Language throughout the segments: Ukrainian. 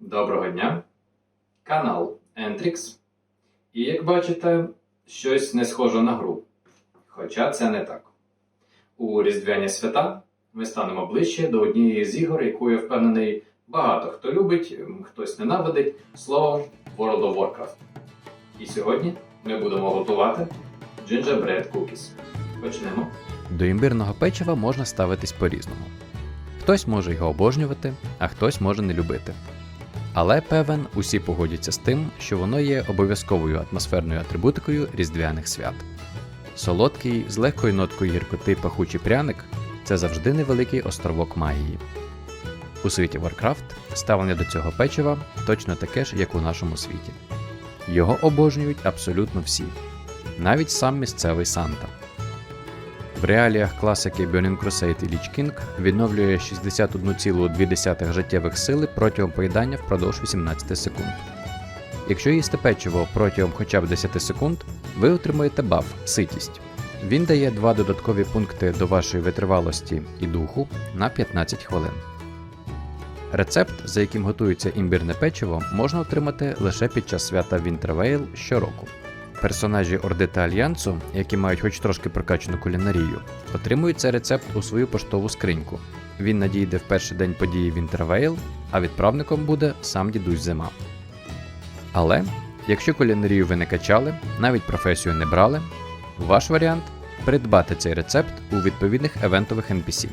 Доброго дня! Канал Entrix. І як бачите, щось не схоже на гру. Хоча це не так. У Різдвяні свята ми станемо ближче до однієї з ігор, яку я впевнений багато хто любить, хтось ненавидить словом World of Warcraft. І сьогодні ми будемо готувати Gingerbread Cookies. Почнемо. До імбирного печива можна ставитись по-різному. Хтось може його обожнювати, а хтось може не любити. Але певен, усі погодяться з тим, що воно є обов'язковою атмосферною атрибутикою різдвяних свят. Солодкий, з легкою ноткою гіркоти пахучий пряник це завжди невеликий островок магії. У світі Warcraft ставлення до цього печива точно таке ж, як у нашому світі. Його обожнюють абсолютно всі, навіть сам місцевий Санта. В реаліях класики Burning Crusade і Lich King відновлює 61,2 життєвих сили протягом поїдання впродовж 18 секунд. Якщо їсти печиво протягом хоча б 10 секунд, ви отримуєте баф ситість. Він дає два додаткові пункти до вашої витривалості і духу на 15 хвилин. Рецепт, за яким готується імбірне печиво, можна отримати лише під час свята Winterveil щороку. Персонажі Орди та Альянсу, які мають хоч трошки прокачану кулінарію, отримують цей рецепт у свою поштову скриньку. Він надійде в перший день події Winterveil, а відправником буде сам дідусь зима. Але, якщо кулінарію ви не качали, навіть професію не брали, ваш варіант придбати цей рецепт у відповідних евентових NPC.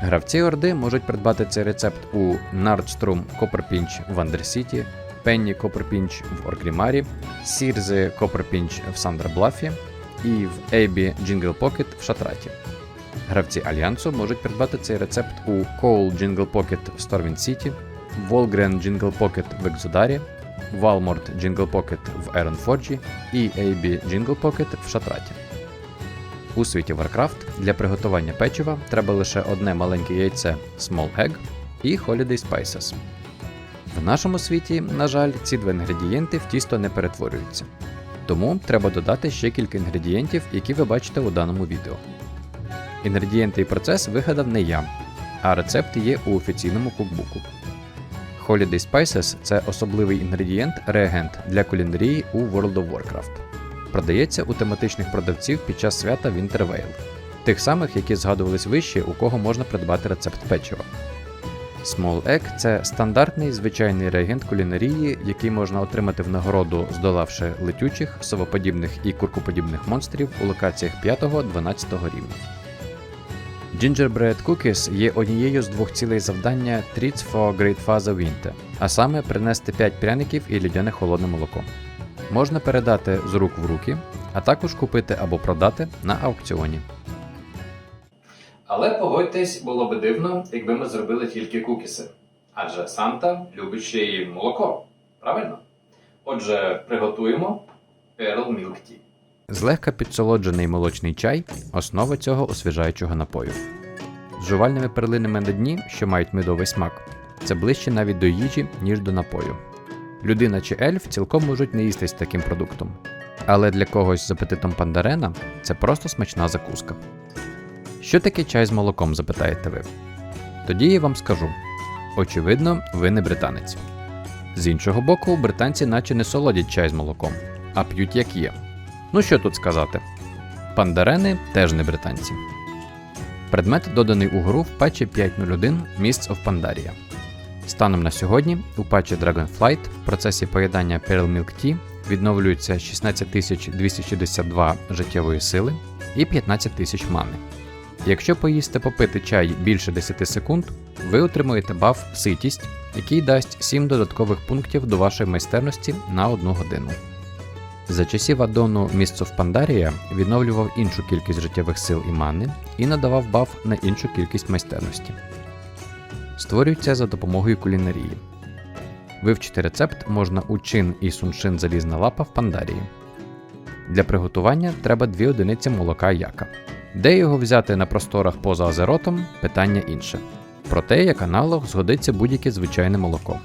Гравці Орди можуть придбати цей рецепт у Nardstrom Copperpinch в Андерсіті, Пенні Copperpinch в Оргрімарі, Сірзи Copperpinch в Сандерблафі і в Ейбі Jingle Pocket в Шатраті. Гравці Альянсу можуть придбати цей рецепт у Coal Jingle Pocket в Stormwind City, Volgren Jingle Pocket в Екзударі, Walmart Jingle Pocket в Ironforge і AB Jingle Pocket в Шатраті. У світі Warcraft для приготування печива треба лише одне маленьке яйце Small Egg і Holiday Spices. В нашому світі, на жаль, ці два інгредієнти в тісто не перетворюються. Тому треба додати ще кілька інгредієнтів, які ви бачите у даному відео. Інгредієнти і процес вигадав не я, а рецепти є у офіційному кукбуку. Holiday Spices це особливий інгредієнт реагент для кулінарії у World of Warcraft. Продається у тематичних продавців під час свята Winterveil, тих самих, які згадувались вище, у кого можна придбати рецепт печива. Small Egg це стандартний звичайний реагент кулінарії, який можна отримати в нагороду, здолавши летючих, совоподібних і куркоподібних монстрів у локаціях 5-12 рівня. Gingerbread Cookies є однією з двох цілей завдання Treats for Great Father Winter, а саме принести 5 пряників і людяне холодне молоко. Можна передати з рук в руки, а також купити або продати на аукціоні. Але погодьтесь, було би дивно, якби ми зробили тільки кукіси. Адже Санта любить ще й молоко. Правильно? Отже, приготуємо Pearl Milk Tea. Злегка підсолоджений молочний чай основа цього освіжаючого напою. З жувальними перлинами на дні, що мають медовий смак, це ближче навіть до їжі, ніж до напою. Людина чи ельф цілком можуть не їстись таким продуктом. Але для когось з апетитом пандарена це просто смачна закуска. Що таке чай з молоком, запитаєте ви? Тоді я вам скажу: очевидно, ви не британець. З іншого боку, британці наче не солодять чай з молоком, а п'ють як є. Ну що тут сказати? Пандарени теж не британці. Предмет доданий у гру в патчі 5.01 Mists of Pandaria. Станом на сьогодні у патчі Dragonflight в процесі поєднання Pearl Milk Tea відновлюється 16262 життєвої сили і 15 тисяч мани. Якщо поїсти попити чай більше 10 секунд, ви отримуєте баф ситість, який дасть 7 додаткових пунктів до вашої майстерності на 1 годину. За часів аддону Mists of Pandaria відновлював іншу кількість життєвих сил і мани і надавав баф на іншу кількість майстерності. Створюється за допомогою кулінарії. Вивчити рецепт можна у чин і суншин залізна лапа в Пандарії. Для приготування треба 2 одиниці молока яка. Де його взяти на просторах поза азеротом питання інше. Проте, як аналог, згодиться будь-яке звичайне молоко.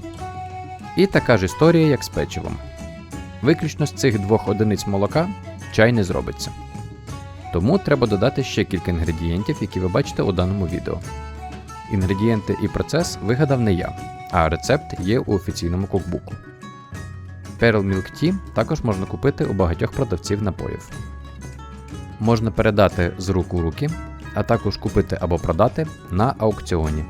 І така ж історія, як з печивом. Виключно з цих двох одиниць молока чай не зробиться. Тому треба додати ще кілька інгредієнтів, які ви бачите у даному відео. Інгредієнти і процес вигадав не я, а рецепт є у офіційному кукбуку. Pearl Milk Tea також можна купити у багатьох продавців напоїв. Можна передати з рук у руки, а також купити або продати на аукціоні.